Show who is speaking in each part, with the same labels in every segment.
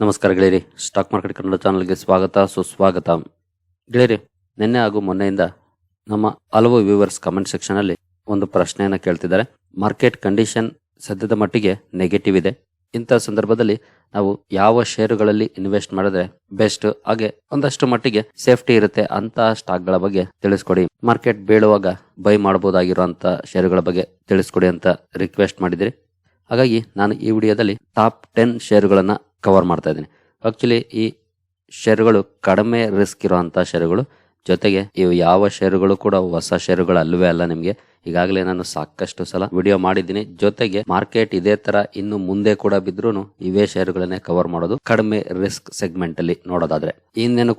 Speaker 1: ನಮಸ್ಕಾರ ಗೆಳೆಯರಿ. Stock market Kannada ಚಾನಲ್ಗೆ ಸ್ವಾಗತ, ಸುಸ್ವಾಗತ. ಗೆಳೆಯರಿ, ನಿನ್ನೆ ಹಾಗೂ ಮೊನ್ನೆಯಿಂದ ನಮ್ಮ ಹಲವು ವ್ಯೂವರ್ಸ್ ಕಮೆಂಟ್ ಸೆಕ್ಷನ್ ಅಲ್ಲಿ ಒಂದು ಪ್ರಶ್ನೆಯನ್ನು ಕೇಳ್ತಿದ್ದಾರೆ. ಮಾರ್ಕೆಟ್ ಕಂಡೀಷನ್ ಸದ್ಯದ ಮಟ್ಟಿಗೆ ನೆಗೆಟಿವ್ ಇದೆ. ಇಂಥ ಸಂದರ್ಭದಲ್ಲಿ ನಾವು ಯಾವ ಷೇರುಗಳಲ್ಲಿ ಇನ್ವೆಸ್ಟ್ ಮಾಡಿದ್ರೆ ಬೆಸ್ಟ್ ಹಾಗೆ ಒಂದಷ್ಟು ಮಟ್ಟಿಗೆ ಸೇಫ್ಟಿ ಇರುತ್ತೆ ಅಂತ ಸ್ಟಾಕ್ಗಳ ಬಗ್ಗೆ ತಿಳಿಸ್ಕೊಡಿ. ಮಾರ್ಕೆಟ್ ಬೀಳುವಾಗ ಬೈ ಮಾಡಬಹುದಾಗಿರುವಂತ ಷೇರುಗಳ ಬಗ್ಗೆ ತಿಳಿಸ್ಕೊಡಿ ಅಂತ ರಿಕ್ವೆಸ್ಟ್ ಮಾಡಿದಿರಿ ಹಾಗಾಗಿ ನಾನು ಈ ವಿಡಿಯೋದಲ್ಲಿ ಟಾಪ್ ಟೆನ್ ಷೇರುಗಳನ್ನ ಕವರ್ ಮಾಡ್ತಾ ಇದ್ದೀನಿ. ಆ್ಯಕ್ಚುಲಿ ಈ ಷೇರುಗಳು ಕಡಿಮೆ ರಿಸ್ಕ್ ಇರುವಂಥ ಷೇರುಗಳು ಜೊತೆಗೆ ಇವು ಯಾವ ಷೇರುಗಳು ಕೂಡ ಹೊಸ ಷೇರುಗಳು ಅಲ್ಲವೇ ಅಲ್ಲ ನಿಮಗೆ. ಈಗಾಗಲೇ ನಾನು ಸಾಕಷ್ಟು ಸಲ ವಿಡಿಯೋ ಮಾಡಿದ್ದೀನಿ. ಜೊತೆಗೆ ಮಾರ್ಕೆಟ್ ಇದೇ ತರ ಇನ್ನು ಮುಂದೆ ಕೂಡ ಬಿದ್ರೂ ಇವೇ ಷೇರುಗಳನ್ನೇ ಕವರ್ ಮಾಡೋದು ಕಡಿಮೆ ರಿಸ್ಕ್ ಸೆಗ್ಮೆಂಟ್ ಅಲ್ಲಿ ನೋಡೋದಾದ್ರೆ.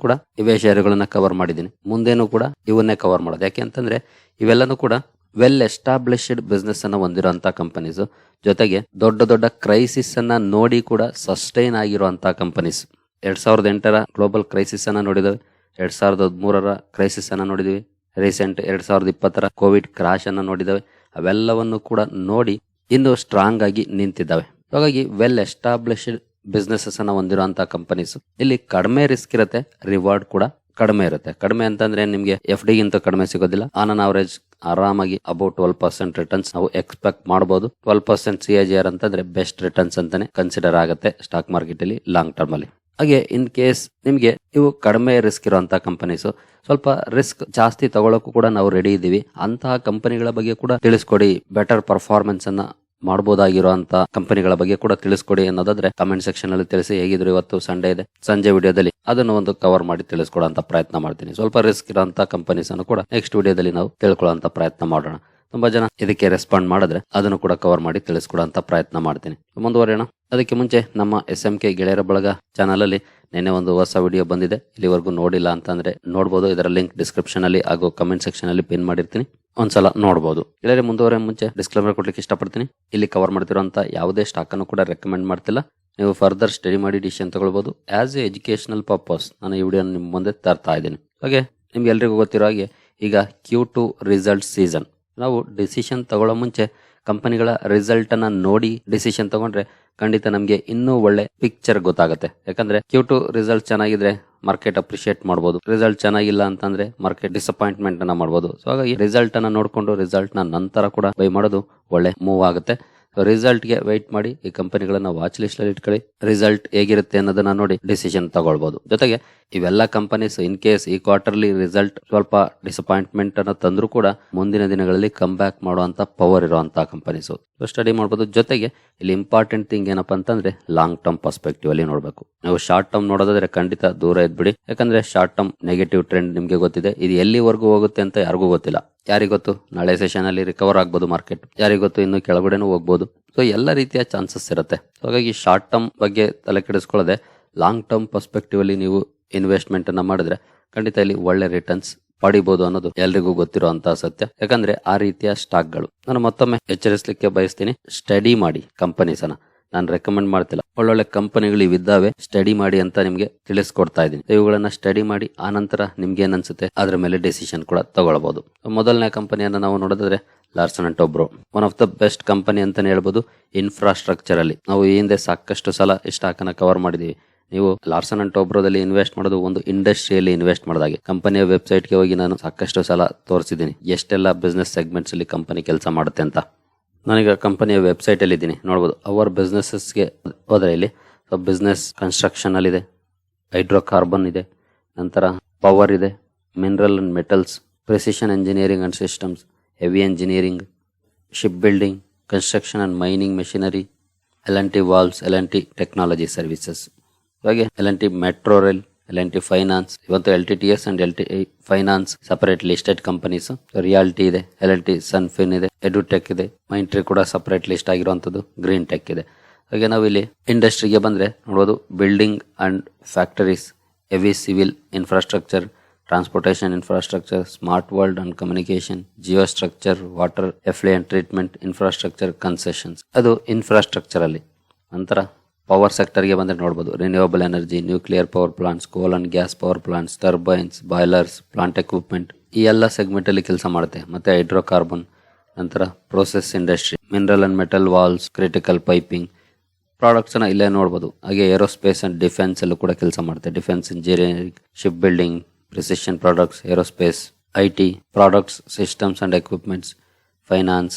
Speaker 1: ಕೂಡ ಇವೇ ಷೇರುಗಳನ್ನ ಕವರ್ ಮಾಡಿದ್ದೀನಿ. ಮುಂದೇನು ಕೂಡ ಇವನ್ನೇ ಕವರ್ ಮಾಡೋದು. ಯಾಕೆ ಅಂತಂದ್ರೆ ಇವೆಲ್ಲನೂ ಕೂಡ ವೆಲ್ ಎಸ್ಟಾಬ್ಲಿಷ್ಡ್ ಬಿಸ್ನೆಸ್ ಅನ್ನ ಹೊಂದಿರುವಂತಹ ಕಂಪನೀಸ್ ಜೊತೆಗೆ ದೊಡ್ಡ ದೊಡ್ಡ ಕ್ರೈಸಿಸ್ ಅನ್ನ ನೋಡಿ ಕೂಡ ಸಸ್ಟೈನ್ ಆಗಿರುವಂತಹ ಕಂಪನೀಸ್ ಎರಡ್ ಸಾವಿರದ ಎಂಟರ ಗ್ಲೋಬಲ್ ಕ್ರೈಸಿಸ್ ಅನ್ನ ನೋಡಿದವೆ ಎರಡ್ ಸಾವಿರದ ಹದಿಮೂರರ ಕ್ರೈಸಿಸ್ ಅನ್ನ ನೋಡಿದ್ವಿ ರೀಸೆಂಟ್ ಎರಡ್ ಸಾವಿರದ ಇಪ್ಪತ್ತರ ಕೋವಿಡ್ ಕ್ರಾಶ್ ಅನ್ನ ನೋಡಿದವೆ ಅವೆಲ್ಲವನ್ನು ಕೂಡ ನೋಡಿ ಇನ್ನು ಸ್ಟ್ರಾಂಗ್ ಆಗಿ ನಿಂತಿದ್ದಾವೆ. ಹಾಗಾಗಿ ವೆಲ್ ಎಸ್ಟಾಬ್ಲಿಷ್ಡ್ ಬಿಸ್ನೆಸಸ್ ಅನ್ನ ಹೊಂದಿರುವಂತಹ ಕಂಪನೀಸ್ ಇಲ್ಲಿ ಕಡಿಮೆ ರಿಸ್ಕ್ ಇರುತ್ತೆ ರಿವಾರ್ಡ್ ಕೂಡ ಕಡಿಮೆ ಇರುತ್ತೆ. ಕಡಿಮೆ ಅಂತಂದ್ರೆ ನಿಮ್ಗೆ ಎಫ್ ಗಿಂತ ಕಡಿಮೆ ಸಿಗೋದಿಲ್ಲ. ಆನ್ ಅನ್ ಅವರೇಜ್ ಆರಾಮಾಗಿ ಅಬೌಟ್ ಟ್ವೆಲ್ ಪರ್ಸೆಂಟ್ ರಿಟರ್ನ್ಸ್ ನಾವು ಎಕ್ಸ್ಪೆಕ್ಟ್ ಮಾಡಬಹುದು ಟ್ವೆಲ್ ಪರ್ಸೆಂಟ್ ಸಿ ಆರ್ ಅಂತಂದ್ರೆ ಬೆಸ್ಟ್ ರಿಟರ್ನ್ಸ್ ಅಂತಾನೆ ಕನ್ಸಿಡರ್ ಆಗುತ್ತೆ ಸ್ಟಾಕ್ ಮಾರ್ಕೆಟ್ ಅಲ್ಲಿ ಲಾಂಗ್ ಟರ್ಮ್ ಅಲ್ಲಿ. ಹಾಗೆ ಇನ್ ಕೇಸ್ ನಿಮ್ಗೆ ಇವು ಕಡಿಮೆ ರಿಸ್ಕ್ ಇರುವಂತಹ ಕಂಪನೀಸ್ ಸ್ವಲ್ಪ ರಿಸ್ಕ್ ಜಾಸ್ತಿ ತಗೊಳಕ್ಕೂ ಕೂಡ ನಾವು ರೆಡಿ ಇದ್ದೀವಿ ಅಂತಹ ಕಂಪನಿಗಳ ಬಗ್ಗೆ ಕೂಡ ತಿಳಿಸ್ಕೊಡಿ. ಬೆಟರ್ ಪರ್ಫಾರ್ಮೆನ್ಸ್ ಅನ್ನ ಮಾಡಬಹುದಾಗಿರುವಂತ ಕಂಪನಿಗಳ ಬಗ್ಗೆ ಕೂಡ ತಿಳಿಸ್ಕೊಡಿ ಅನ್ನೋದಾದ್ರೆ ಕಮೆಂಟ್ ಸೆಕ್ಷನ್ ಅಲ್ಲಿ ತಿಳಿಸಿ ಹೇಗಿದ್ರು ಇವತ್ತು ಸಂಡೇ ಇದೆ. ಸಂಜೆ ವಿಡಿಯೋದಲ್ಲಿ ಅದನ್ನು ಒಂದು ಕವರ್ ಮಾಡಿ ತಿಳಿಸ್ಕೊಡೋ ಪ್ರಯತ್ನ ಮಾಡ್ತೀನಿ. ಸ್ವಲ್ಪ ರಿಸ್ಕ್ ಇರೋಂತ ಕಂಪನೀಸ್ ಅನ್ನು ಕೂಡ ನೆಕ್ಸ್ಟ್ ವಿಡಿಯೋದಲ್ಲಿ ನಾವು ತಿಳ್ಕೊಳ್ಳುವಂತ ಪ್ರಯತ್ನ ಮಾಡೋಣ. ತುಂಬಾ ಜನ ಇದಕ್ಕೆ ರೆಸ್ಪಾಂಡ್ ಮಾಡಿದ್ರೆ ಅದನ್ನು ಕೂಡ ಕವರ್ ಮಾಡಿ ತಿಳಿಸ್ಕೊಡೋಂತ ಪ್ರಯತ್ನ ಮಾಡ್ತೀನಿ. ಮುಂದುವರೆಯೋಣ. ಅದಕ್ಕೆ ಮುಂಚೆ ನಮ್ಮ ಎಸ್ ಎಂ ಕೆ ಗೆಳೆಯರ ಬಳಗ ಚಾನಲ್ ಅಲ್ಲಿ ನಿನ್ನೆ ಒಂದು ಹೊಸ ವಿಡಿಯೋ ಬಂದಿದೆ. ಇಲ್ಲಿವರೆಗೂ ನೋಡಿಲ್ಲ ಅಂತಂದ್ರೆ ನೋಡಬಹುದು ಇದರ ಲಿಂಕ್ ಡಿಸ್ಕ್ರಿಪ್ಷನ್ ಅಲ್ಲಿ ಹಾಗೂ ಕಮೆಂಟ್ ಸೆಕ್ಷನ್ ಅಲ್ಲಿ ಪಿನ್ ಮಾಡಿರ್ತೀನಿ. ಒಂದ್ಸಲ ನೋಡಬಹುದು ಗೆಳೆಯರೆ ಮುಂದುವರೆ ಮುಂಚೆ ಡಿಸ್ಕ್ಲೇಮರ್ ಕೊಡ್ಲಿಕ್ಕೆ ಇಷ್ಟಪಡ್ತೀನಿ. ಇಲ್ಲಿ ಕವರ್ ಮಾಡ್ತಿರುವಂತ ಯಾವುದೇ ಸ್ಟಾಕ್ ಅನ್ನು ಕೂಡ ರೆಕಮೆಂಡ್ ಮಾಡ್ತಿಲ್ಲ. ನೀವು ಫರ್ದರ್ ಸ್ಟಡಿ ಮಾಡಿ ಡಿಸಿಷನ್ ತಗೊಳ್ಬಹುದು ಆಸ್ ಎ ಎಜುಕೇಶನಲ್ ಪರ್ಪಸ್ ನಾನು ಈ ವಿಡಿಯೋ ನಿಮ್ಮ ಮುಂದೆ ತರ್ತಾ ಇದ್ದೀನಿ. ಹಾಗೆ ನಿಮ್ಗೆ ಎಲ್ರಿಗೂ ಗೊತ್ತಿರೋ ಹಾಗೆ ಈಗ ಕ್ಯೂ ಟು ರಿಸಲ್ಟ್ ಸೀಸನ್ ನಾವು ಡಿಸಿಷನ್ ತಗೊಳ್ಳೋ ಮುಂಚೆ ಕಂಪನಿಗಳ ರಿಸಲ್ಟ್ ಅನ್ನ ನೋಡಿ ಡಿಸಿಷನ್ ತಗೊಂಡ್ರೆ ಖಂಡಿತ ನಮಗೆ ಇನ್ನೂ ಒಳ್ಳೆ ಪಿಕ್ಚರ್ ಗೊತ್ತಾಗುತ್ತೆ. ಯಾಕಂದ್ರೆ ಕ್ಯೂ ಟು ರಿಸಲ್ಟ್ ಚೆನ್ನಾಗಿದ್ರೆ ಮಾರ್ಕೆಟ್ ಅಪ್ರಿಷಿಯೇಟ್ ಮಾಡಬಹುದು ರಿಸಲ್ಟ್ ಚೆನ್ನಾಗಿಲ್ಲ ಅಂತಂದ್ರೆ ಮಾರ್ಕೆಟ್ ಡಿಸಪಾಯಿಂಟ್ಮೆಂಟ್ ಅನ್ನ ಮಾಡಬಹುದು ಸೊ ಹಾಗಾಗಿ ರಿಸಲ್ಟ್ ಅನ್ನ ನೋಡ್ಕೊಂಡು ರಿಸಲ್ಟ್ನ ನಂತರ ಕೂಡ ಬೈ ಮಾಡೋದು ಒಳ್ಳೆ ಮೂವ್ ಆಗುತ್ತೆ. ರಿಸಲ್ಟ್ಗೆ ವೈಟ್ ಮಾಡಿ ಈ ಕಂಪನಿಗಳನ್ನ ವಾಚ್ ಲಿಸ್ಟ್ ಅಲ್ಲಿ ಇಟ್ಕೊಳ್ಳಿ. ರಿಸಲ್ಟ್ ಹೇಗಿರುತ್ತೆ ಅನ್ನೋದನ್ನ ನೋಡಿ ಡಿಸಿಷನ್ ತಗೊಳ್ಬಹುದು ಜೊತೆಗೆ ಇವೆಲ್ಲ ಕಂಪನೀಸ್ ಇನ್ ಕೇಸ್ ಈ ಕ್ವಾರ್ಟರ್ಲಿ ರಿಸಲ್ಟ್ ಸ್ವಲ್ಪ ಡಿಸಪಾಯಿಂಟ್ಮೆಂಟ್ ಅನ್ನ ತಂದ್ರೂ ಕೂಡ ಮುಂದಿನ ದಿನಗಳಲ್ಲಿ ಕಮ್ ಬ್ಯಾಕ್ ಮಾಡುವಂತ ಪವರ್ ಇರುವಂತಹ ಕಂಪನೀಸ್ ಸ್ಟಡಿ ಮಾಡಬಹುದು ಜೊತೆಗೆ ಇಲ್ಲಿ ಇಂಪಾರ್ಟೆಂಟ್ ಥಿಂಗ್ ಏನಪ್ಪಾ ಅಂತಂದ್ರೆ ಲಾಂಗ್ ಟರ್ಮ್ ಪರ್ಸ್ಪೆಕ್ಟಿವ್ ಅಲ್ಲಿ ನೋಡಬೇಕು. ನೀವು ಶಾರ್ಟ್ ಟರ್ಮ್ ನೋಡೋದಾದ್ರೆ ಖಂಡಿತ ದೂರ ಇದ್ಬಿಡಿ. ಯಾಕಂದ್ರೆ ಶಾರ್ಟ್ ಟರ್ಮ್ ನೆಗೆಟಿವ್ ಟ್ರೆಂಡ್ ನಿಮ್ಗೆ ಗೊತ್ತಿದೆ. ಇದು ಎಲ್ಲಿವರೆಗೂ ಹೋಗುತ್ತೆ ಅಂತ ಯಾರಿಗೂ ಗೊತ್ತಿಲ್ಲ. ಯಾರಿಗೊತ್ತು ನಾಳೆ ಸೆಷನ್ ಅಲ್ಲಿ ರಿಕವರ್ ಆಗ್ಬೋದು ಮಾರ್ಕೆಟ್ ಯಾರಿಗೊತ್ತು ಇನ್ನು ಕೆಳಗಡೆನೂ ಹೋಗ್ಬೋದು. ಸೊ ಎಲ್ಲ ರೀತಿಯ ಚಾನ್ಸಸ್ ಇರುತ್ತೆ. ಹಾಗಾಗಿ ಶಾರ್ಟ್ ಟರ್ಮ್ ಬಗ್ಗೆ ತಲೆ ಕೆಡಿಸ್ಕೊಳ್ಳದೆ ಲಾಂಗ್ ಟರ್ಮ್ ಪರ್ಸ್ಪೆಕ್ಟಿವ್ ಅಲ್ಲಿ ನೀವು ಇನ್ವೆಸ್ಟ್ಮೆಂಟ್ ಅನ್ನ ಮಾಡಿದ್ರೆ ಖಂಡಿತ ಇಲ್ಲಿ ಒಳ್ಳೆ ರಿಟರ್ನ್ಸ್ ಪಡಿಬಹುದು ಅನ್ನೋದು ಎಲ್ರಿಗೂ ಗೊತ್ತಿರುವಂತಹ ಸತ್ಯ. ಯಾಕಂದ್ರೆ ಆ ರೀತಿಯ ಸ್ಟಾಕ್ಗಳು. ನಾನು ಮತ್ತೊಮ್ಮೆ ಎಚ್ಚರಿಸಲಿಕ್ಕೆ ಬಯಸ್ತೀನಿ ಸ್ಟಡಿ ಮಾಡಿ ಕಂಪನೀಸ್ ಅನ್ನ. ನಾನು ರೆಕಮೆಂಡ್ ಮಾಡ್ತಿಲ್ಲ. ಒಳ್ಳೊಳ್ಳೆ ಕಂಪನಿಗಳು ಇವಿದ್ದಾವೆ, ಸ್ಟಡಿ ಮಾಡಿ ಅಂತ ನಿಮ್ಗೆ ತಿಳಿಸ್ಕೊಡ್ತಾ ಇದ್ದೀನಿ. ಇವುಗಳನ್ನ ಸ್ಟಡಿ ಮಾಡಿ, ಆನಂತರ ನಂತರ ನಿಮ್ಗೆ ಏನ್ ಅನ್ಸುತ್ತೆ ಅದ್ರ ಮೇಲೆ ಡಿಸಿಷನ್ ಕೂಡ ತಗೊಳ್ಬಹುದು ಮೊದಲನೇ ಕಂಪನಿಯನ್ನ ನಾವು ನೋಡಿದ್ರೆ Larsen and Toubro. One of the best company ಅಂತಾನೆ ಹೇಳ್ಬೋದು ಇನ್ಫ್ರಾಸ್ಟ್ರಕ್ಚರ್ ಅಲ್ಲಿ. ನಾವು ಈ ಹಿಂದೆ ಸಾಕಷ್ಟು ಸಲ ಇಷ್ಟು ಸ್ಟಾಕ್ ಕವರ್ ಮಾಡಿದೀವಿ. ನೀವು ಲಾರ್ಸನ್ ಅಂಡ್ ಟೊಬ್ರೋದಲ್ಲಿ ಇನ್ವೆಸ್ಟ್ ಮಾಡೋದು ಒಂದು ಇಂಡಸ್ಟ್ರಿಯಲ್ಲಿ ಇನ್ವೆಸ್ಟ್ ಮಾಡಿದಾಗೆ. ಕಂಪನಿಯ ವೆಬ್ಸೈಟ್ಗೆ ಹೋಗಿ ನಾನು ಸಾಕಷ್ಟು ಸಲ ತೋರಿಸಿದ್ದೀನಿ. ಎಷ್ಟೆಲ್ಲ ಬಿಸ್ನೆಸ್ ಸೆಗ್ಮೆಂಟ್ಸ್ ಅಲ್ಲಿ ಕಂಪನಿ ಕೆಲಸ ಮಾಡುತ್ತೆ ಅಂತ. ನಾನೀಗ ಕಂಪನಿಯ ವೆಬ್ಸೈಟ್ ಅಲ್ಲಿ ಇದ್ದೀನಿ ನೋಡ್ಬೋದು ಅವರ್ ಬಿಸ್ನೆಸ್ಗೆ ಹೋದ್ರೆ ಇಲ್ಲಿ. ಬಿಸ್ನೆಸ್ ಕನ್ಸ್ಟ್ರಕ್ಷನ್ ಅಲ್ಲಿ ಇದೆ ಹೈಡ್ರೋ ಕಾರ್ಬನ್ ಇದೆ. ನಂತರ ಪವರ್ ಇದೆ. Mineral and metals precision engineering and systems heavy engineering ship building construction and mining machinery L N T valves L N T technology services ಹಾಗೆ L N T metro rail L finance ಇವತ್ತು L T T S and L T finance separate listed companies realty ಇದೆ L L T ಸನ್ಫಿನ್ ಇದೆ edutech ಇದೆ Mindtree ಕೂಡ separate list ಆಗಿರುವಂತದ್ದು green tech ಇದೆ. ಹಾಗೆ ನಾವು ಇಲ್ಲಿ ಇಂಡಸ್ಟ್ರಿಗೆ ಬಂದ್ರೆ ನೋಡಬಹುದು building and factories heavy civil infrastructure transportation infrastructure smart world and communication geo structure water effluent treatment infrastructure concessions ಅದು ಇನ್ಫ್ರಾಸ್ಟ್ರಕ್ಚರ್ ಅಲ್ಲಿ. ನಂತರ ಪವರ್ ಸೆಕ್ಟರ್ಗೆ ಬಂದರೆ ನೋಡ್ಬೋದು. Renewable energy nuclear power plants coal and gas power plants turbines boilers plant equipment ಈ ಎಲ್ಲ ಸೆಗ್ಮೆಂಟಲ್ಲಿ ಕೆಲಸ ಮಾಡುತ್ತೆ. ಮತ್ತು ಹೈಡ್ರೋಕಾರ್ಬನ್ ನಂತರ process industry mineral and metal valves critical piping ಪ್ರಾಡಕ್ಟ್ಸ್ನ ಇಲ್ಲೇ ನೋಡ್ಬೋದು. ಹಾಗೆ ಏರೋಸ್ಪೇಸ್ ಅಂಡ್ ಡಿಫೆನ್ಸ್ ಅಲ್ಲೂ ಕೂಡ ಕೆಲಸ ಮಾಡುತ್ತೆ. Defence engineering ship building precision products aerospace I T products systems and equipments finance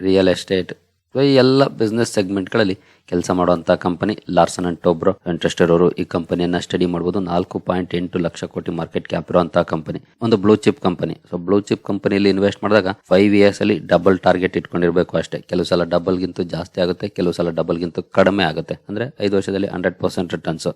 Speaker 1: real estate ಈ ಎಲ್ಲ ಬಿಸ್ನೆಸ್ ಸೆಗ್ಮೆಂಟ್ಗಳಲ್ಲಿ ಕೆಲಸ ಮಾಡುವಂಥ company Larsen and Toubro interest ಇರೋರು ಈ ಕಂಪನಿಯನ್ನ ಸ್ಟಡಿ ಮಾಡಬಹುದು ನಾಲ್ಕು ಪಾಯಿಂಟ್ ಎಂಟು ಲಕ್ಷ ಕೋಟಿ ಮಾರ್ಕೆಟ್ ಕ್ಯಾಪ್ ಇರುವಂತಹ ಕಂಪನಿ ಒಂದು blue chip company so blue chip ಕಂಪನಿಯಲ್ಲಿ ಇನ್ವೆಸ್ಟ್ ಮಾಡಿದಾಗ ಫೈವ್ ಇಯರ್ಸ್ ಅಲ್ಲಿ ಡಬಲ್ ಟಾರ್ಗೆಟ್ ಇಟ್ಕೊಂಡಿರಬೇಕು ಅಷ್ಟೇ. ಕೆಲವು ಸಲ ಡಬಲ್ಗಿಂತ ಜಾಸ್ತಿ ಆಗುತ್ತೆ, ಕೆಲವು ಸಲ ಡಬಲ್ಗಿಂತ ಕಡಿಮೆ ಆಗುತ್ತೆ. ಅಂದ್ರೆ ಐದು ವರ್ಷದಲ್ಲಿ ಹಂಡ್ರೆಡ್ ಪರ್ಸೆಂಟ್ ರಿಟರ್ನ್ಸ್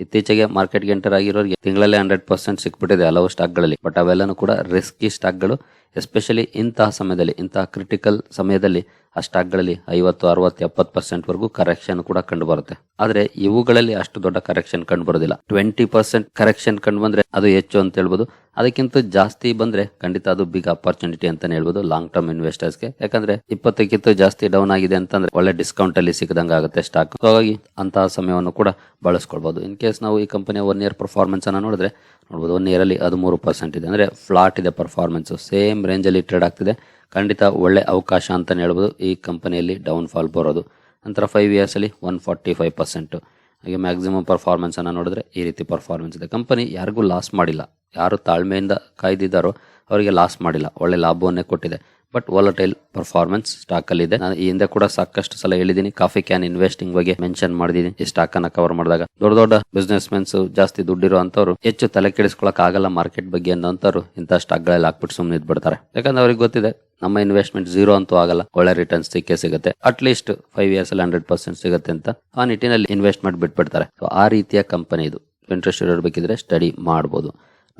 Speaker 1: ಇತ್ತೀಚೆಗೆ ಮಾರ್ಕೆಟ್ಗೆ ಎಂಟರ್ ಆಗಿರೋರಿಗೆ ತಿಂಗಳಲ್ಲೇ ಹಂಡ್ರೆಡ್ ಪರ್ಸೆಂಟ್ ಸಿಕ್ಬಿಟ್ಟಿದೆ ಹಲವು ಸ್ಟಾಕ್ಗಳಲ್ಲಿ ಬಟ್ ಅವೆಲ್ಲನೂ ಕೂಡ ರಿಸ್ಕಿ ಸ್ಟಾಕ್ಗಳು ಎಸ್ಪೆಷಲಿ ಇಂತಹ ಸಮಯದಲ್ಲಿ, ಇಂತಹ ಕ್ರಿಟಿಕಲ್ ಸಮಯದಲ್ಲಿ, ಆ ಸ್ಟಾಕ್ಗಳಲ್ಲಿ ಐವತ್ತು, ಅರವತ್ತು, ಎಪ್ಪತ್ತು ಪರ್ಸೆಂಟ್ ವರೆಗೂ ಕರೆಕ್ಷನ್ ಕೂಡ ಕಂಡು ಬರುತ್ತೆ ಆದರೆ ಇವುಗಳಲ್ಲಿ ಅಷ್ಟು ದೊಡ್ಡ ಕರೆಕ್ಷನ್ ಕಂಡು ಬರೋದಿಲ್ಲ ಟ್ವೆಂಟಿ ಪರ್ಸೆಂಟ್ ಕರೆಕ್ಷನ್ ಕಂಡು ಬಂದರೆ ಅದು ಹೆಚ್ಚು ಅಂತ ಹೇಳ್ಬೋದು. ಅದಕ್ಕಿಂತ ಜಾಸ್ತಿ ಬಂದರೆ ಖಂಡಿತ ಅದು ಬಿಗ್ ಅಪರ್ಚುನಿಟಿ ಅಂತಲೇ ಹೇಳ್ಬೋದು ಲಾಂಗ್ ಟರ್ಮ್ ಇನ್ವೆಸ್ಟರ್ಸ್ಗೆ ಯಾಕಂದರೆ ಇಪ್ಪತ್ತಕ್ಕಿಂತ ಜಾಸ್ತಿ ಡೌನ್ ಆಗಿದೆ ಅಂತಂದರೆ ಒಳ್ಳೆ ಡಿಸ್ಕೌಂಟಲ್ಲಿ ಸಿಕ್ಕದಂಗ ಆಗುತ್ತೆ ಸ್ಟಾಕ್ ಹಾಗಾಗಿ ಅಂತಹ ಸಮಯವನ್ನು ಕೂಡ ಬಳಸ್ಕೊಳ್ಬೋದು. ಇನ್ ಕೇಸ್ ನಾವು ಈ ಕಂಪನಿಯ ಒನ್ ಇಯರ್ ಪರ್ಫಾರ್ಮೆನ್ಸನ್ನು ನೋಡಿದ್ರೆ ನೋಡ್ಬೋದು ಒನ್ ಇಯರಲ್ಲಿ ಹದಿಮೂರು ಪರ್ಸೆಂಟ್ ಇದೆ. ಅಂದರೆ ಫ್ಲಾಟ್ ಇದೆ ಪರ್ಫಾರ್ಮೆನ್ಸು ಸೇಮ್ ರೇಂಜಲ್ಲಿ ಟ್ರೇಡ್ ಆಗ್ತಿದೆ. ಖಂಡಿತ ಒಳ್ಳೆ ಅವಕಾಶ ಅಂತಲೇ ಹೇಳ್ಬೋದು. ಈ ಕಂಪನಿಯಲ್ಲಿ ಡೌನ್ ಫಾಲ್ ಬರೋದು. ನಂತರ ಫೈವ್ ಇಯರ್ಸಲ್ಲಿ ಒನ್ ಫಾರ್ಟಿ ಫೈವ್ ಪರ್ಸೆಂಟು ಹಾಗೆ ಮ್ಯಾಕ್ಸಿಮಮ್ ಪರ್ಫಾರ್ಮೆನ್ಸನ್ನು ನೋಡಿದ್ರೆ ಈ ರೀತಿ ಪರ್ಫಾರ್ಮೆನ್ಸ್ ಇದೆ. ಕಂಪನಿ ಯಾರಿಗೂ ಲಾಸ್ ಮಾಡಿಲ್ಲ. ಯಾರು ತಾಳ್ಮೆಯಿಂದ ಕಾಯ್ದಿದ್ದಾರೋ ಅವರಿಗೆ ಲಾಸ್ ಮಾಡಿಲ್ಲ. ಒಳ್ಳೆ ಲಾಭವನ್ನೇ ಕೊಟ್ಟಿದೆ. ಬಟ್ ವಾಲಟೈಲ್ ಪರ್ಫಾರ್ಮೆನ್ಸ್ ಸ್ಟಾಕ್ ಅಲ್ಲಿ ಇದೆ. ನಾನು ಈ ಹಿಂದೆ ಕೂಡ ಸಾಕಷ್ಟು ಸಲ ಹೇಳಿದ್ದೀನಿ. ಕಾಫಿ ಕ್ಯಾನ್ ಇನ್ವೆಸ್ಟಿಂಗ್ ಬಗ್ಗೆ ಮೆನ್ಷನ್ ಮಾಡಿದೀನಿ ಈ ಸ್ಟಾಕ್ ಅನ್ನ ಕವರ್ ಮಾಡಿದಾಗ ದೊಡ್ಡ ದೊಡ್ಡ ಬಿಸ್ನೆಸ್ ಮೆನ್ಸ್ ಜಾಸ್ತಿ ದುಡ್ಡಿರೋ ಅಂತವ್ರು ಹೆಚ್ಚು ತಲೆ ಕೆಡಿಸ್ಕೊಳಕ್ ಆಗಲ್ಲ ಮಾರ್ಕೆಟ್ ಬಗ್ಗೆ ಅನ್ನೋಂಥವ್ರು ಇಂಥ ಸ್ಟಾಕ್ಗಳಲ್ಲಿ ಹಾಕ್ಬಿಟ್ಟು ಸುಮ್ಮನೆ ಇದ್ಬಿಡ್ತಾರೆ. ಯಾಕಂದ್ರೆ ಅವ್ರಿಗೆ ಗೊತ್ತಿದೆ, ನಮ್ಮ ಇನ್ವೆಸ್ಟ್ಮೆಂಟ್ ಜೀರೋ ಅಂತೂ ಆಗಲ್ಲ. ಒಳ್ಳೆ ರಿಟರ್ನ್ಸ್ ಸಿಕ್ಕೇ ಸಿಗುತ್ತೆ. ಅಟ್ ಲೀಸ್ಟ್ ಫೈವ್ ಇಯರ್ಸ್ ಅಲ್ಲಿ ಹಂಡ್ರೆಡ್ ಪರ್ಸೆಂಟ್ ಸಿಗುತ್ತೆ ಅಂತ ಆ ನಿಟ್ಟಿನಲ್ಲಿ ಇನ್ವೆಸ್ಟ್ ಮಾಡಿ ಬಿಟ್ಬಿಡ್ತಾರೆ. ಸೊ ಆ ರೀತಿಯ ಕಂಪನಿ ಇದು. ಇಂಟ್ರೆಸ್ಟ್ ಇರಬೇಕಿದ್ರೆ ಸ್ಟಡಿ ಮಾಡ್ಬೋದು.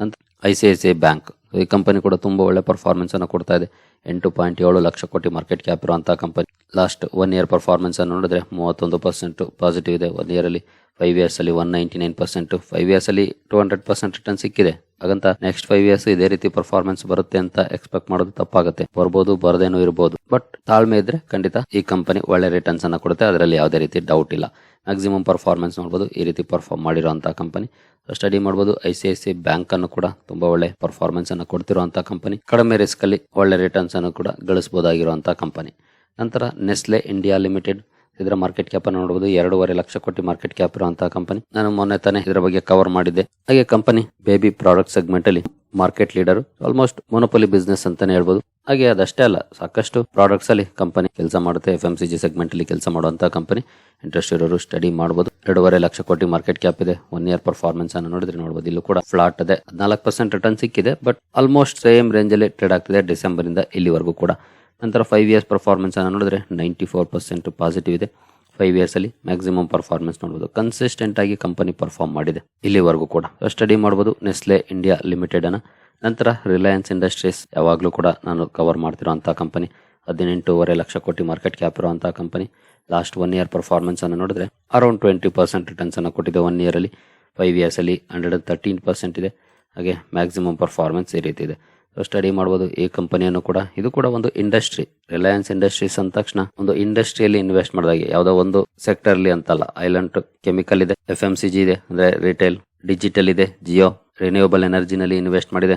Speaker 1: ನಂತರ I C I C I bank. ಈ ಕಂಪನಿ ಕೂಡ ತುಂಬಾ ಒಳ್ಳೆ ಪರ್ಫಾರ್ಮೆನ್ಸ್ ಅನ್ನು ಕೊಡ್ತಾ ಇದೆ. ಎಂಟು ಪಾಯಿಂಟ್ ಏಳು ಲಕ್ಷ ಕೋಟಿ ಮಾರ್ಕೆಟ್ ಕ್ಯಾಪ್ ಇರುವಂತಹ company. Last one year performance ಅನ್ನು ನೋಡಿದ್ರೆ ಮೂವತ್ತೊಂದು ಪರ್ಸೆಂಟ್ ಪಾಸಿಟಿವ್ ಇದೆ. ಒನ್ ಇಯರ್ ಅಲ್ಲಿ ಫೈವ್ ಇಯರ್ಸ್ ಅಲ್ಲಿ one ninety nine percent five years ಅಲ್ಲಿ ಟೂ ಹಂಡ್ರೆಡ್ ಪರ್ಸೆಂಟ್ ರಿಟರ್ನ್ ಸಿಕ್ಕಿದೆ. ಹಾಗಂತ ನೆಕ್ಸ್ಟ್ ಫೈವ್ ಇಯರ್ಸ್ ಇದೇ ರೀತಿ ಪರ್ಫಾರ್ಮೆನ್ಸ್ ಬರುತ್ತೆ ಅಂತ ಎಕ್ಸ್ಪೆಕ್ಟ್ ಮಾಡೋದು ತಪ್ಪಾಗುತ್ತೆ. ಬರ್ಬೋದು, ಬರದೇನೋ ಇರಬಹುದು ಬಟ್ ತಾಳ್ಮೆ ಇದ್ರೆ ಖಂಡಿತ ಈ ಕಂಪನಿ ಒಳ್ಳೆ ರಿಟರ್ನ್ಸ್ ಅನ್ನ ಕೊಡುತ್ತೆ. ಅದರಲ್ಲಿ ಯಾವುದೇ ರೀತಿ ಡೌಟ್ ಇಲ್ಲ. ಮ್ಯಾಕ್ಸಿಮಮ್ ಪರ್ಫಾರ್ಮೆನ್ಸ್ ನೋಡ್ಬೋದು, ಈ ರೀತಿ ಪರ್ಫಾರ್ಮ್ ಮಾಡಿರುವಂತಹ ಕಂಪನಿ ಸ್ಟಡಿ ಮಾಡಬಹುದು I C I C bank ಅನ್ನು ಕೂಡ ತುಂಬಾ ಒಳ್ಳೆ ಪರ್ಫಾರ್ಮೆನ್ಸ್ ಅನ್ನು ಕೊಡ್ತಿರುವಂತಹ ಕಂಪನಿ ಕಡಿಮೆ ರಿಸ್ಕ್ ಅಲ್ಲಿ ಒಳ್ಳೆ ರಿಟರ್ನ್ಸ್ ಅನ್ನು ಕೂಡ ಗಳಿಸಬಹುದಾಗಿರುವಂತಹ ಕಂಪನಿ ನಂತರ ನೆಸ್ಲೆ ಇಂಡಿಯಾ ಲಿಮಿಟೆಡ್ ಇದರ ಮಾರ್ಕೆಟ್ ಕ್ಯಾಪ್ ಅನ್ನು ನೋಡಬಹುದು ಎರಡೂವರೆ ಲಕ್ಷ ಕೋಟಿ ಮಾರ್ಕೆಟ್ ಕ್ಯಾಪ್ ಇರುವಂತಹ ಕಂಪನಿ ನಾನು ಮೊನ್ನೆ ತಾನೇ ಇದರ ಬಗ್ಗೆ ಕವರ್ ಮಾಡಿದ್ದೆ. ಹಾಗೆ ಕಂಪನಿ ಬೇಬಿ ಪ್ರಾಡಕ್ಟ್ ಸೆಗ್ಮೆಂಟ್ ಅಲ್ಲಿ market leader almost monopoly business ಅಂತಾನೆ ಹೇಳ್ಬೋದು. ಹಾಗೆ ಅದಷ್ಟೇ ಅಲ್ಲ, ಸಾಕಷ್ಟು ಪ್ರಾಡಕ್ಟ್ಸ್ ಅಲ್ಲಿ ಕಂಪನಿ ಕೆಲಸ ಮಾಡುತ್ತೆ. ಎಫ್ ಎಂ ಸೆಗ್ಮೆಂಟ್ ಅಲ್ಲಿ ಕೆಲಸ ಮಾಡುವಂತಹ ಕಂಪನಿ ಇಂಟ್ರೆಸ್ಟ್ ಇರೋರು ಸ್ಟಡಿ ಮಾಡಬಹುದು ಎರಡೂವರೆ ಲಕ್ಷ ಕೋಟಿ ಮಾರ್ಕೆಟ್ ಕ್ಯಾಪ್ ಇದೆ. ಒನ್ ಇಯರ್ ಪರ್ಫಾರ್ಮೆನ್ಸ್ ಅನ್ನು ನೋಡಿದ್ರೆ ನೋಡಬಹುದು ಇಲ್ಲೂ ಕೂಡ ಫ್ಲಾಟ್ ಇದೆ ನಾಲ್ಕು ಪರ್ಸೆಂಟ್ ರಿಟರ್ನ್ ಸಿಕ್ಕಿದೆ ಬಟ್ ಆಲ್ಮೋಸ್ಟ್ ಸೇಮ್ ರೇಂಜ್ ಅಲ್ಲಿ ಟ್ರೇಡ್ ಆಗ್ತಿದೆ. ಡಿಸೆಂಬರ್ ಇಂದ ಇಲ್ಲಿವರೆಗೂ ಕೂಡ. ನಂತರ ಫೈವ್ ಇಯರ್ಸ್ ಪರ್ಫಾರ್ಮೆನ್ಸ್ ಅನ್ನು ನೋಡಿದ್ರೆ ನೈಂಟಿ ಫೋರ್ ಪರ್ಸೆಂಟ್ ಪಾಸಿಟಿವ್ ಇದೆ. ಫೈವ್ ಇಯರ್ಸ್ ಅಲ್ಲಿ ಮ್ಯಾಕ್ಸಿಮಮ್ ಪರ್ಫಾರ್ಮೆನ್ಸ್ ನೋಡಬಹುದು ಕನ್ಸಿಸ್ಟೆಂಟ್ ಆಗಿ ಕಂಪನಿ ಪರ್ಫಾರ್ಮ್ ಮಾಡಿದೆ ಇಲ್ಲಿವರೆಗೂ ಕೂಡ. ಸ್ಟಡಿ ಮಾಡಬಹುದು ನೆಸ್ಲೆ ಇಂಡಿಯಾ ಲಿಮಿಟೆಡ್ ಅನ್ನ. ನಂತರ ರಿಲಯನ್ಸ್ ಇಂಡಸ್ಟ್ರೀಸ್ ಯಾವಾಗಲೂ ಕೂಡ ನಾನು ಕವರ್ ಮಾಡ್ತಿರೋಂಥ ಕಂಪನಿ ಹದಿನೆಂಟೂವರೆ ಲಕ್ಷ ಕೋಟಿ ಮಾರ್ಕೆಟ್ ಕ್ಯಾಪ್ ಇರುವಂಥ company last one year performance ಅನ್ನು ನೋಡಿದ್ರೆ ಅರೌಂಡ್ ಟ್ವೆಂಟಿ ಪರ್ಸೆಂಟ್ ರಿಟರ್ನ್ಸ್ ಅನ್ನು ಕೊಟ್ಟಿದೆ ಒನ್ ಇಯರ್ ಅಲ್ಲಿ. ಫೈವ್ ಇಯರ್ಸ್ ಅಲ್ಲಿ ಹಂಡ್ರೆಡ್ ತರ್ಟೀನ್ ಪರ್ಸೆಂಟ್ ಇದೆ. ಹಾಗೆ ಮ್ಯಾಕ್ಸಿಮಮ್ ಪರ್ಫಾರ್ಮೆನ್ಸ್ ಈ ರೀತಿ ಇದೆ. ಸ್ಟಡಿ ಮಾಡಬಹುದು ಈ ಕಂಪನಿಯನ್ನು ಕೂಡ. ಇದು ಕೂಡ ಒಂದು ಇಂಡಸ್ಟ್ರಿ ರಿಲಯನ್ಸ್ ಇಂಡಸ್ಟ್ರೀಸ್ ಅಂದ ತಕ್ಷಣ ಒಂದು ಇಂಡಸ್ಟ್ರಿಯಲ್ಲಿ ಇನ್ವೆಸ್ಟ್ ಮಾಡಿದಾಗ. ಯಾವುದೋ ಒಂದು ಸೆಕ್ಟರ್ ಅಲ್ಲಿ ಅಂತಲ್ಲ ಐಲೆಂಟ್ ಕೆಮಿಕಲ್ ಇದೆ ಎಫ್ ಎಂ ಸಿ ಜಿ ಇದೆ, ಅಂದ್ರೆ ರಿಟೇಲ್ ಡಿಜಿಟಲ್ ಇದೆ ಜಿಯೋ ರಿನ್ಯೂವಬಲ್ ಎನರ್ಜಿನಲ್ಲಿ ಇನ್ವೆಸ್ಟ್ ಮಾಡಿದೆ.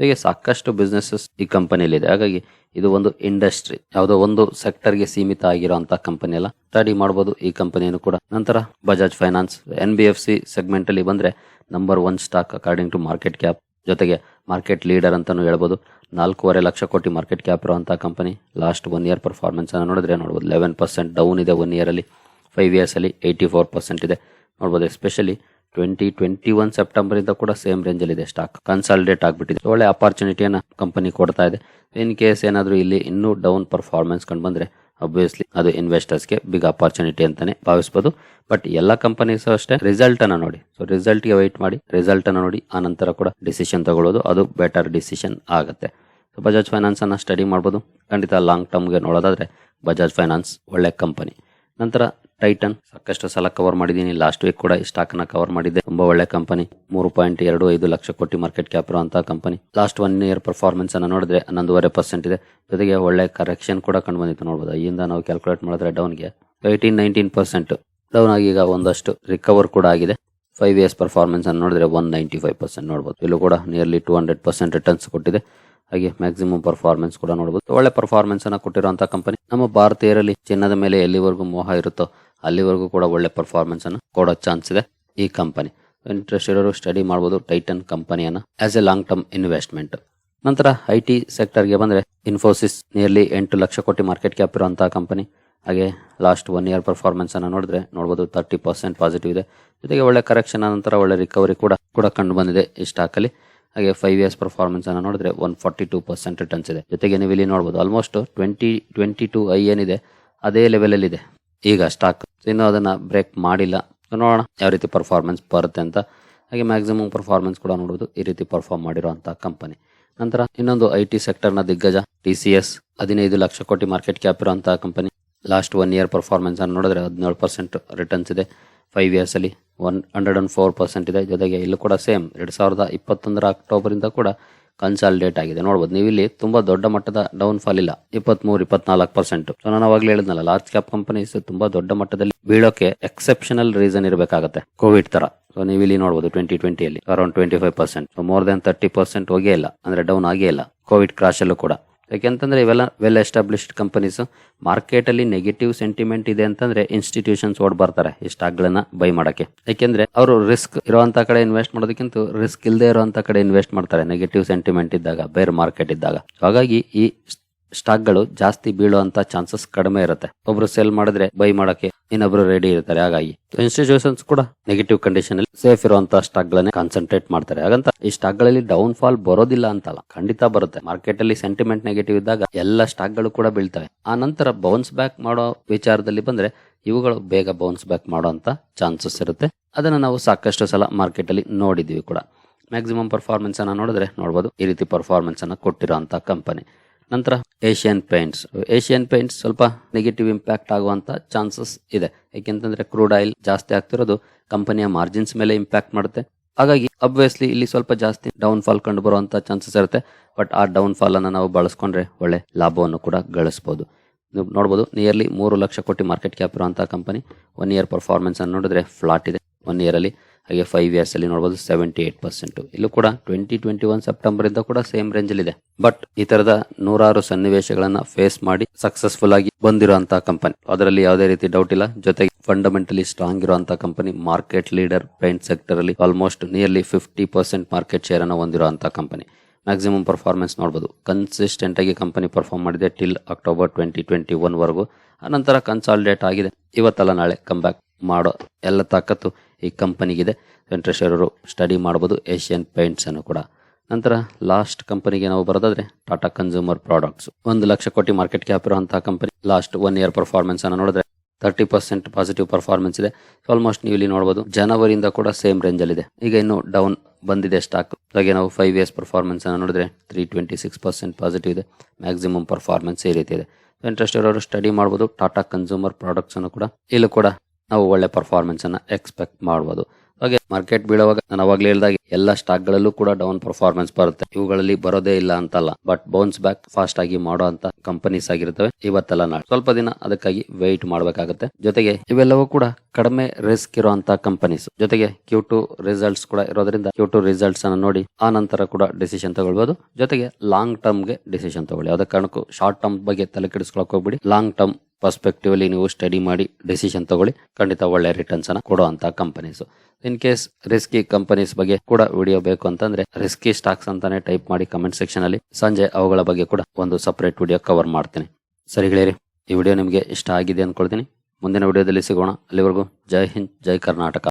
Speaker 1: ಹೀಗೆ ಸಾಕಷ್ಟು ಬಿಸ್ನೆಸಸ್ ಈ ಕಂಪನಿಯಲ್ಲಿ ಇದೆ ಹಾಗಾಗಿ ಇದು ಒಂದು ಇಂಡಸ್ಟ್ರಿ ಯಾವುದೋ ಒಂದು ಸೆಕ್ಟರ್ಗೆ ಸೀಮಿತ ಆಗಿರುವಂತಹ ಕಂಪನಿ ಅಲ್ಲ ಸ್ಟಡಿ ಮಾಡಬಹುದು ಈ ಕಂಪನಿಯನ್ನು ಕೂಡ. ನಂತರ Bajaj finance N B F C segment ಅಲ್ಲಿ ಬಂದ್ರೆ number one stock according to market cap ಜೊತೆಗೆ ಮಾರ್ಕೆಟ್ ಲೀಡರ್ ಅಂತಲೂ ಹೇಳ್ಬೋದು. ನಾಲ್ಕೂವರೆ ಲಕ್ಷ ಕೋಟಿ ಮಾರ್ಕೆಟ್ ಕ್ಯಾಪ್ ಇರುವಂಥ company last one year performance ಅನ್ನು ನೋಡಿದ್ರೆ ನೋಡ್ಬೋದು. ಲೆವೆನ್ ಪರ್ಸೆಂಟ್ ಡೌನ್ ಇದೆ ಒನ್ ಇಯರಲ್ಲಿ ಫೈವ್ ಇಯರ್ಸಲ್ಲಿ ಏಯ್ಟಿ ಫೋರ್ ಪರ್ಸೆಂಟ್ ಇದೆ. ನೋಡ್ಬೋದು especially twenty twenty one September ಇಂದ ಕೂಡ ಸೇಮ್ ರೇಂಜಲ್ಲಿ ಇದೆ. ಸ್ಟಾಕ್ ಕನ್ಸಾಲಿಡೇಟ್ ಆಗಿಬಿಟ್ಟಿದೆ. ಒಳ್ಳೆ ಅಪರ್ಚುನಿಟಿಯನ್ನು ಕಂಪನಿ ಕೊಡ್ತಾ ಇದೆ. ಇನ್ ಕೇಸ್ ಏನಾದರೂ ಇಲ್ಲಿ ಇನ್ನೂ ಡೌನ್ ಪರ್ಫಾರ್ಮೆನ್ಸ್ ಕಂಡು ಬಂದ್ರೆ ಅಬ್ವಿಯಸ್ಲಿ ಅದು ಇನ್ವೆಸ್ಟರ್ಸ್ಗೆ ಬಿಗ್ ಅಪಾರ್ಚುನಿಟಿ ಅಂತಾನೆ ಭಾವಿಸಬಹುದು ಬಟ್ ಎಲ್ಲ ಕಂಪನೀಸ್ ಅಷ್ಟೇ ರಿಸಲ್ಟ್ ಅನ್ನ ನೋಡಿ. ಸೊ ರಿಸಲ್ಟ್ಗೆ ವೈಟ್ ಮಾಡಿ ರಿಸಲ್ಟ್ ಅನ್ನ ನೋಡಿ, ಆ ನಂತರ ಕೂಡ ಡಿಸಿಷನ್ ತಗೊಳ್ಳೋದು, ಅದು ಬೆಟರ್ ಡಿಸಿಷನ್ ಆಗುತ್ತೆ. ಸೊ ಬಜಾಜ್ ಫೈನಾನ್ಸ್ ಅನ್ನ ಸ್ಟಡಿ ಮಾಡ್ಬೋದು. ಖಂಡಿತ ಲಾಂಗ್ ಟರ್ಮ್ಗೆ ನೋಡೋದಾದ್ರೆ ಬಜಾಜ್ ಫೈನಾನ್ಸ್ ಒಳ್ಳೆ ಕಂಪನಿ ನಂತರ ಟೈಟನ್. ಸಾಕಷ್ಟು ಸಲ ಕವರ್ ಮಾಡಿದ್ದೀನಿ. ಲಾಸ್ಟ್ ವೀಕ್ ಕೂಡ ಈ ಸ್ಟಾಕ್ನ ಕವರ್ ಮಾಡಿದೆ ತುಂಬಾ ಒಳ್ಳೆ ಕಂಪನಿ ಮೂರು ಪಾಯಿಂಟ್ ಎರಡು ಐದು ಲಕ್ಷ ಕೋಟಿ ಮಾರ್ಕೆಟ್ ಕ್ಯಾಪ್ ಇರುವಂತಹ company last one year performance ಅನ್ನ ನೋಡಿದ್ರೆ ಹನ್ನೊಂದುವರೆ ಪರ್ಸೆಂಟ್ ಇದೆ. ಜೊತೆಗೆ ಒಳ್ಳೆ ಕರೆಕ್ಷನ್ ಕೂಡ ಕಂಡು ಬಂದಿತ್ತು ನೋಡಬಹುದು ಅಲ್ಲಿಂದ ನಾವು ಕ್ಯಾಲ್ಕುಲೇಟ್ ಮಾಡಿದ್ರೆ ಡೌನ್ಗೆ ಏಯ್ಟೀನ್ ನೈನ್ಟೀನ್ ಪರ್ಸೆಂಟ್ ಡೌನ್ ಆಗಿ ಈಗ ಒಂದಷ್ಟು ರಿಕವರ್ ಕೂಡ ಆಗಿದೆ. ಫೈವ್ ಇಯರ್ಸ್ ಪರ್ಫಾರ್ಮೆನ್ಸ್ ಅನ್ನು ನೋಡಿದ್ರೆ ಒನ್ ನೈಂಟಿ ಫೈವ್ ಪರ್ಸೆಂಟ್ ನೋಡಬಹುದು ಇಲ್ಲೂ ಕೂಡ nearly two hundred percent returns ಕೊಟ್ಟಿದೆ. ಹಾಗೆ ಮ್ಯಾಕ್ಸಿಮಮ್ ಪರ್ಫಾರ್ಮೆನ್ಸ್ ಕೂಡ ನೋಡಬಹುದು ಒಳ್ಳೆ ಪರ್ಫಾರ್ಮೆನ್ಸ್ ಅನ್ನ ಕೊಟ್ಟಿರುವಂತಹ ಕಂಪನಿ ನಮ್ಮ ಭಾರತೀಯರಲ್ಲಿ ಚಿನ್ನದ ಮೇಲೆ ಎಲ್ಲಿವರೆಗೂ ಮೋಹ ಇರುತ್ತೋ ಅಲ್ಲಿವರೆಗೂ ಕೂಡ ಒಳ್ಳೆ ಪರ್ಫಾರ್ಮೆನ್ಸ್ ಅನ್ನು ಕೊಡೋ ಚಾನ್ಸ್ ಇದೆ ಈ ಕಂಪನಿ ಇಂಟ್ರೆಸ್ಟ್ ಇರೋರು ಸ್ಟಡಿ ಮಾಡ್ಬೋದು ಟೈಟನ್ ಕಂಪನಿಯನ್ನು as a long term investment ನಂತರ ಐ ಟಿ ಸೆಕ್ಟರ್ಗೆ ಬಂದರೆ ಇನ್ಫೋಸಿಸ್ ನಿಯರ್ಲಿ ಎಂಟು ಲಕ್ಷ ಕೋಟಿ ಮಾರ್ಕೆಟ್ ಕ್ಯಾಪ್ ಇರುವಂತಹ ಕಂಪನಿ ಹಾಗೆ ಲಾಸ್ಟ್ ಒನ್ ಇಯರ್ ಪರ್ಫಾರ್ಮೆನ್ಸ್ ಅನ್ನು ನೋಡಿದ್ರೆ ನೋಡಬಹುದು ತರ್ಟಿ ಪರ್ಸೆಂಟ್ ಪಾಸಿಟಿವ್ ಇದೆ. ಜೊತೆಗೆ ಒಳ್ಳೆ ಕರೆಕ್ಷನ್ ನಂತರ ಒಳ್ಳೆ ರಿಕವರಿ ಕೂಡ ಕೂಡ ಕಂಡು ಬಂದಿದೆ ಈ ಸ್ಟಾಕ್ ಅಲ್ಲಿ. ಹಾಗೆ ಫೈವ್ ಇಯರ್ಸ್ ಪರ್ಫಾರ್ಮೆನ್ಸ್ ಅನ್ನು ನೋಡಿದ್ರೆ one forty two percent returns ಇದೆ. ಜೊತೆಗೆ ನೀವು ಇಲ್ಲಿ ನೋಡಬಹುದು ಆಲ್ಮೋಸ್ಟ್ ಟ್ವೆಂಟಿ ಟ್ವೆಂಟಿ ಟೂ ಐ ಏನಿದೆ ಅದೇ ಲೆವೆಲ್ ಅಲ್ಲಿ ಇದೆ ಈಗ ಸ್ಟಾಕ್ ಇನ್ನು ಅದನ್ನು ಬ್ರೇಕ್ ಮಾಡಿಲ್ಲ. ನೋಡೋಣ ಯಾವ ರೀತಿ ಪರ್ಫಾರ್ಮೆನ್ಸ್ ಬರುತ್ತೆ ಅಂತ. ಹಾಗೆ ಮ್ಯಾಕ್ಸಿಮಮ್ ಪರ್ಫಾರ್ಮೆನ್ಸ್ ಕೂಡ ನೋಡೋದು ಈ ರೀತಿ ಪರ್ಫಾರ್ಮ್ ಮಾಡಿರುವಂತಹ ಕಂಪನಿ ನಂತರ ಇನ್ನೊಂದು ಐ ಟಿ ಸೆಕ್ಟರ್ನ ದಿಗ್ಗಜ ಟಿ ಸಿ ಎಸ್ ಹದಿನೈದು ಲಕ್ಷ ಕೋಟಿ ಮಾರ್ಕೆಟ್ ಕ್ಯಾಪ್ ಇರುವಂಥ company last one year performance ಅನ್ನು ನೋಡಿದ್ರೆ ಹದಿನೇಳು ಪರ್ಸೆಂಟ್ ರಿಟರ್ನ್ಸ್ ಇದೆ. Five ಇಯರ್ಸಲ್ಲಿ one hundred and four percent ಇದೆ. ಜೊತೆಗೆ ಇಲ್ಲೂ ಕೂಡ ಸೇಮ್ ಎರಡು ಸಾವಿರದ ಇಪ್ಪತ್ತೊಂದರ ಅಕ್ಟೋಬರ್ ಇಂದ ಕೂಡ ಕನ್ಸಾಲಿಡೇಟ್ ಆಗಿದೆ. ನೋಡ್ಬೋದು ನೀವು ಇಲ್ಲಿ ತುಂಬಾ ದೊಡ್ಡ ಮಟ್ಟದ ಡೌನ್ ಫಾಲ್ ಇಲ್ಲ. ಇಪ್ಪತ್ಮೂರು, ಇಪ್ಪತ್ನಾಲ್ಕು ಪರ್ಸೆಂಟ್ ಸೊ ನಾನು ಅವಾಗಲೇ ಹೇಳಿದ್ನಲ್ಲ ಲಾರ್ಜ್ ಕ್ಯಾಪ್ ಕಂಪನೀಸ್ ತುಂಬಾ ದೊಡ್ಡ ಮಟ್ಟದಲ್ಲಿ ಬೀಳೋಕೆ ಎಕ್ಸೆಪ್ಷನಲ್ ರೀಸನ್ ಇರಬೇಕಾಗುತ್ತೆ ಕೋವಿಡ್ ತರ. ಸೊ ನೀವು ಇಲ್ಲಿ ನೋಡಬಹುದು twenty ಟ್ವೆಂಟಿಯಲ್ಲಿ around twenty five percent more than thirty percent ಹೋಗೇ ಇಲ್ಲ, ಅಂದ್ರೆ ಡೌನ್ ಆಗೇ ಇಲ್ಲ ಕೋವಿಡ್ ಕ್ರಾಶ್ ಅಲ್ಲೂ ಕೂಡ. ಯಾಕೆಂತಂದ್ರೆ ಇವೆಲ್ಲ ವೆಲ್ ಎಸ್ಟಾಬ್ಲಿಷ್ಡ್ ಕಂಪನೀಸ್ ಮಾರ್ಕೆಟ್ ಅಲ್ಲಿ ನೆಗೆಟಿವ್ ಸೆಂಟಿಮೆಂಟ್ ಇದೆ ಅಂತಂದ್ರೆ ಇನ್ಸ್ಟಿಟ್ಯೂಷನ್ಸ್ ಓಡ್ ಬರ್ತಾರೆ ಈ ಸ್ಟಾಕ್ ಗಳನ್ನ ಬೈ ಮಾಡಕ್ಕೆ. ಯಾಕೆಂದ್ರೆ ಅವರು ರಿಸ್ಕ್ ಇರುವಂತ ಕಡೆ ಇನ್ವೆಸ್ಟ್ ಮಾಡೋದಕ್ಕಿಂತ ರಿಸ್ಕ್ ಇಲ್ಲದೆ ಇರುವಂತ ಕಡೆ ಇನ್ವೆಸ್ಟ್ ಮಾಡ್ತಾರೆ ನೆಗೆಟಿವ್ ಸೆಂಟಿಮೆಂಟ್ ಇದ್ದಾಗ ಬೇರೆ ಮಾರ್ಕೆಟ್ ಇದ್ದಾಗ. ಹಾಗಾಗಿ ಈ ಸ್ಟಾಕ್ಗಳು ಜಾಸ್ತಿ ಬೀಳುವಂತ ಚಾನ್ಸಸ್ ಕಡಿಮೆ ಇರುತ್ತೆ. ಒಬ್ರು ಸೇಲ್ ಮಾಡಿದ್ರೆ ಬೈ ಮಾಡಕ್ಕೆ ಇನ್ನೊಬ್ರು ರೆಡಿ ಇರ್ತಾರೆ. ಹಾಗಾಗಿ ಇನ್ಸ್ಟಿಟ್ಯೂಷನ್ಸ್ ಕೂಡ ನೆಗೆಟಿವ್ ಕಂಡೀಷನ್ ಅಲ್ಲಿ ಸೇಫ್ ಇರುವಂತಹ ಸ್ಟಾಕ್ ಗಳನ್ನೇ ಕಾನ್ಸಂಟ್ರೇಟ್ ಮಾಡ್ತಾರೆ. ಹಾಗಂತ ಈ ಸ್ಟಾಕ್ಗಳಲ್ಲಿ ಡೌನ್ ಫಾಲ್ ಬರೋದಿಲ್ಲ ಅಂತಲ್ಲ. ಖಂಡಿತ ಬರುತ್ತೆ. ಮಾರ್ಕೆಟ್ ಅಲ್ಲಿ ಸೆಂಟಿಮೆಂಟ್ ನೆಗೆಟಿವ್ ಇದ್ದಾಗ ಎಲ್ಲ ಸ್ಟಾಕ್ಗಳು ಕೂಡ ಬೀಳ್ತವೆ. ಆ ನಂತರ ಬೌನ್ಸ್ ಬ್ಯಾಕ್ ಮಾಡೋ ವಿಚಾರದಲ್ಲಿ ಬಂದ್ರೆ ಇವುಗಳು ಬೇಗ ಬೌನ್ಸ್ ಬ್ಯಾಕ್ ಮಾಡುವಂತ ಚಾನ್ಸಸ್ ಇರುತ್ತೆ. ಅದನ್ನ ನಾವು ಸಾಕಷ್ಟು ಸಲ ಮಾರ್ಕೆಟ್ ಅಲ್ಲಿ ನೋಡಿದೀವಿ ಕೂಡ. ಮ್ಯಾಕ್ಸಿಮಮ್ ಪರ್ಫಾರ್ಮೆನ್ಸ್ ಅನ್ನ ನೋಡಿದ್ರೆ ನೋಡಬಹುದು ಈ ರೀತಿ ಪರ್ಫಾರ್ಮೆನ್ಸ್ ಅನ್ನ ಕೊಟ್ಟಿರುವಂತ ಕಂಪನಿ ನಂತರ ಏಷ್ಯನ್ ಪೇಂಟ್ಸ್ ಏಷ್ಯನ್ ಪೇಂಟ್ಸ್ ಸ್ವಲ್ಪ ನೆಗೆಟಿವ್ ಇಂಪ್ಯಾಕ್ಟ್ ಆಗುವಂತ ಚಾನ್ಸಸ್ ಇದೆ. ಯಾಕೆಂತಂದ್ರೆ ಕ್ರೂಡ್ ಆಯಿಲ್ ಜಾಸ್ತಿ ಆಗ್ತಿರೋದು ಕಂಪನಿಯ ಮಾರ್ಜಿನ್ಸ್ ಮೇಲೆ ಇಂಪ್ಯಾಕ್ಟ್ ಮಾಡುತ್ತೆ. ಹಾಗಾಗಿ ಅಬ್ವಿಯಸ್ಲಿ ಇಲ್ಲಿ ಸ್ವಲ್ಪ ಜಾಸ್ತಿ ಡೌನ್ ಫಾಲ್ ಕಂಡು ಬರುವಂತ ಚಾನ್ಸಸ್ ಇರುತ್ತೆ. ಬಟ್ ಆ ಡೌನ್ ಫಾಲ್ ಅನ್ನು ನಾವು ಬಳಸ್ಕೊಂಡ್ರೆ ಒಳ್ಳೆ ಲಾಭವನ್ನು ಕೂಡ ಗಳಿಸಬಹುದು ನೀವು ನೋಡಬಹುದು ನಿಯರ್ಲಿ ಮೂರು ಲಕ್ಷ ಕೋಟಿ ಮಾರ್ಕೆಟ್ ಕ್ಯಾಪ್ ಇರುವಂತಹ ಕಂಪನಿ ಒನ್ ಇಯರ್ ಪರ್ಫಾರ್ಮೆನ್ಸ್ ಅನ್ನು ನೋಡಿದ್ರೆ ಫ್ಲಾಟ್ ಇದೆ. ಒನ್ ಇಯರ್ ಅಲ್ಲಿ ಹಾಗೆ ಫೈವ್ ಇಯರ್ಸ್ ಅಲ್ಲಿ ನೋಡಬಹುದು ಸೆವೆಂಟಿ ಏಟ್ ಪರ್ಸೆಂಟ್ ಇಲ್ಲೂ ಕೂಡ ಟ್ವೆಂಟಿ ಟ್ವೆಂಟಿ ಒನ್ ಸೆಪ್ಟೆಂಬರ್ ಇಂದ ಕೂಡ ಸೇಮ್ ರೇಂಜ್ ಅಲ್ಲಿ ಇದೆ. ಬಟ್ ಈ ತರದ ನೂರಾರು ಸನ್ನಿವೇಶಗಳನ್ನ ಫೇಸ್ ಮಾಡಿ ಸಕ್ಸಸ್ಫುಲ್ ಆಗಿ ಬಂದಿರುವಂತಹ ಕಂಪನಿ ಅದರಲ್ಲಿ ಯಾವುದೇ ರೀತಿ ಡೌಟ್ ಇಲ್ಲ. ಜೊತೆಗೆ ಫಂಡಮೆಂಟಲಿ ಸ್ಟ್ರಾಂಗ್ ಇರುವಂತಹ company market leader paint sector ಅಲ್ಲಿ almost nearly fifty percent market share ಅನ್ನು ಹೊಂದಿರುವಂತಹ ಕಂಪನಿ ಮ್ಯಾಕ್ಸಿಮಮ್ ಪರ್ಫಾರ್ಮೆನ್ಸ್ ನೋಡಬಹುದು ಕನ್ಸಿಸ್ಟೆಂಟ್ ಆಗಿ ಕಂಪನಿ ಪರ್ಫಾರ್ಮ್ ಮಾಡಿದೆ till October twenty twenty one ವರೆಗೂ. ಆನಂತರ ಕನ್ಸಾಲಿಡೇಟ್ ಆಗಿದೆ. ಇವತ್ತಲ್ಲ ನಾಳೆ ಕಮ್ ಬ್ಯಾಕ್ ಮಾಡೋ ಎಲ್ಲ ತಾಕತ್ತು ಈ ಕಂಪನಿಗಿದೆ. ಇಂಟ್ರೆಸ್ಟ್ ಅವರು ಸ್ಟಡಿ ಮಾಡ್ಬೋದು ಏಷ್ಯನ್ ಪೇಂಟ್ಸನ್ನು ಕೂಡ. ನಂತರ ಲಾಸ್ಟ್ ಕಂಪನಿಗೆ ನಾವು ಬರೋದಾದ್ರೆ ಟಾಟಾ ಕನ್ಸ್ಯೂಮರ್ ಪ್ರಾಡಕ್ಟ್ಸ್. ಒಂದು ಲಕ್ಷ ಕೋಟಿ ಮಾರ್ಕೆಟ್ ಕ್ಯಾಪ್ ಇರುವಂತಹ company. Last one year performance ಅನ್ನು ನೋಡಿದ್ರೆ ತರ್ಟಿ ಪರ್ಸೆಂಟ್ ಪಾಸಿಟಿವ್ ಪರ್ಫಾರ್ಮೆನ್ಸ್ ಇದೆ. ಆಲ್ಮೋಸ್ಟ್ ನೀವು ಇಲ್ಲಿ ನೋಡಬಹುದು ಜನವರಿಯಿಂದ ಕೂಡ ಸೇಮ್ ರೇಂಜ್ ಅಲ್ಲಿ ಇದೆ ಈಗ ಇನ್ನು ಡೌನ್ ಬಂದಿದೆ ಸ್ಟಾಕ್ ಹಾಗೆ ನಾವು ಫೈವ್ ಇಯರ್ಸ್ ಪರ್ಫಾರ್ಮೆನ್ಸ್ ಅನ್ನು ನೋಡಿದ್ರೆ three twenty six percent positive ಇದೆ. ಮ್ಯಾಕ್ಸಿಮಮ್ ಪರ್ಫಾರ್ಮೆನ್ಸ್ ಈ ರೀತಿ ಇದೆ. ಇಂಟ್ರೆಸ್ಟ್ ಇರೋರು ಸ್ಟಡಿ ಮಾಡಬಹುದು ಟಾಟಾ ಕನ್ಸ್ಯೂಮರ್ ಪ್ರಾಡಕ್ಟ್ಸ್ ಅನ್ನು ಕೂಡ. ಇಲ್ಲೂ ಕೂಡ ನಾವು ಒಳ್ಳೆ ಪರ್ಫಾರ್ಮೆನ್ಸ್ ಅನ್ನ ಎಕ್ಸ್ಪೆಕ್ಟ್ ಮಾಡಬಹುದು ಹಾಗೆ ಮಾರ್ಕೆಟ್ ಬೀಳುವಾಗ ನಾನು ಅವಾಗಲೇ ಹೇಳಿದಾಗ ಎಲ್ಲ ಸ್ಟಾಕ್ ಗಳಲ್ಲೂ ಕೂಡ ಡೌನ್ ಪರ್ಫಾರ್ಮೆನ್ಸ್ ಬರುತ್ತೆ. ಇವುಗಳಲ್ಲಿ ಬರೋದೇ ಇಲ್ಲ ಅಂತಲ್ಲ. ಬಟ್ ಬೌನ್ಸ್ ಬ್ಯಾಕ್ ಫಾಸ್ಟ್ ಆಗಿ ಮಾಡುವಂತ ಕಂಪನೀಸ್ ಆಗಿರ್ತವೆ. ಇವತ್ತೆಲ್ಲ ನಾಳೆ. ಸ್ವಲ್ಪ ದಿನ ಅದಕ್ಕಾಗಿ ವೆಯ್ಟ್ ಮಾಡಬೇಕಾಗುತ್ತೆ. ಜೊತೆಗೆ ಇವೆಲ್ಲವೂ ಕೂಡ ಕಡಿಮೆ ರಿಸ್ಕ್ ಇರುವಂತಹ ಕಂಪನೀಸ್ ಜೊತೆಗೆ ಕ್ಯೂ ಟು ರಿಸಲ್ಟ್ಸ್ ಕೂಡ ಇರೋದ್ರಿಂದ ಕ್ಯೂ ಟು ರಿಸಲ್ಟ್ಸ್ ಅನ್ನು ನೋಡಿ ಆ ನಂತರ ಕೂಡ ಡಿಸಿಷನ್ ತಗೊಳ್ಬಹುದು ಜೊತೆಗೆ ಲಾಂಗ್ ಟರ್ಮ್ಗೆ ಡಿಸಿಷನ್ ತಗೊಳ್ಳಿ. ಯಾವುದೇ ಕಾರಣಕ್ಕೂ ಶಾರ್ಟ್ ಟರ್ಮ್ ಬಗ್ಗೆ ತಲೆ ಕೆಡಿಸ್ಕೊಳಕ್ ಹೋಗ್ಬಿಡಿ. ಲಾಂಗ್ ಟರ್ಮ್ ಪರ್ಸ್ಪೆಕ್ಟಿವ್ ಅಲ್ಲಿ ನೀವು ಸ್ಟಡಿ ಮಾಡಿ ಡಿಸಿಷನ್ ತಗೊಳ್ಳಿ. ಖಂಡಿತ ಒಳ್ಳೆ ರಿಟರ್ನ್ಸ್ ಅನ್ನ ಕೊಡುವಂತ companies in case risky companies ಬಗ್ಗೆ ಕೂಡ ವಿಡಿಯೋ ಬೇಕು ಅಂತಂದ್ರೆ ರಿಸ್ಕಿ ಸ್ಟಾಕ್ಸ್ ಅಂತಾನೆ ಟೈಪ್ ಮಾಡಿ ಕಮೆಂಟ್ ಸೆಕ್ಷನ್ ಅಲ್ಲಿ. ಸಂಜೆ ಅವುಗಳ ಬಗ್ಗೆ ಕೂಡ ಒಂದು ಸಪರೇಟ್ ವಿಡಿಯೋ ಕವರ್ ಮಾಡ್ತೀನಿ. ಸರಿ ಗೆಳೆಯರಿ, ಈ ವಿಡಿಯೋ ನಿಮಗೆ ಇಷ್ಟ ಆಗಿದೆ ಅನ್ಕೊಳ್ತೀನಿ. ಮುಂದಿನ ವಿಡಿಯೋದಲ್ಲಿ ಸಿಗೋಣ. ಅಲ್ಲಿವರೆಗೂ ಜೈ ಹಿಂದ್, ಜೈ ಕರ್ನಾಟಕ.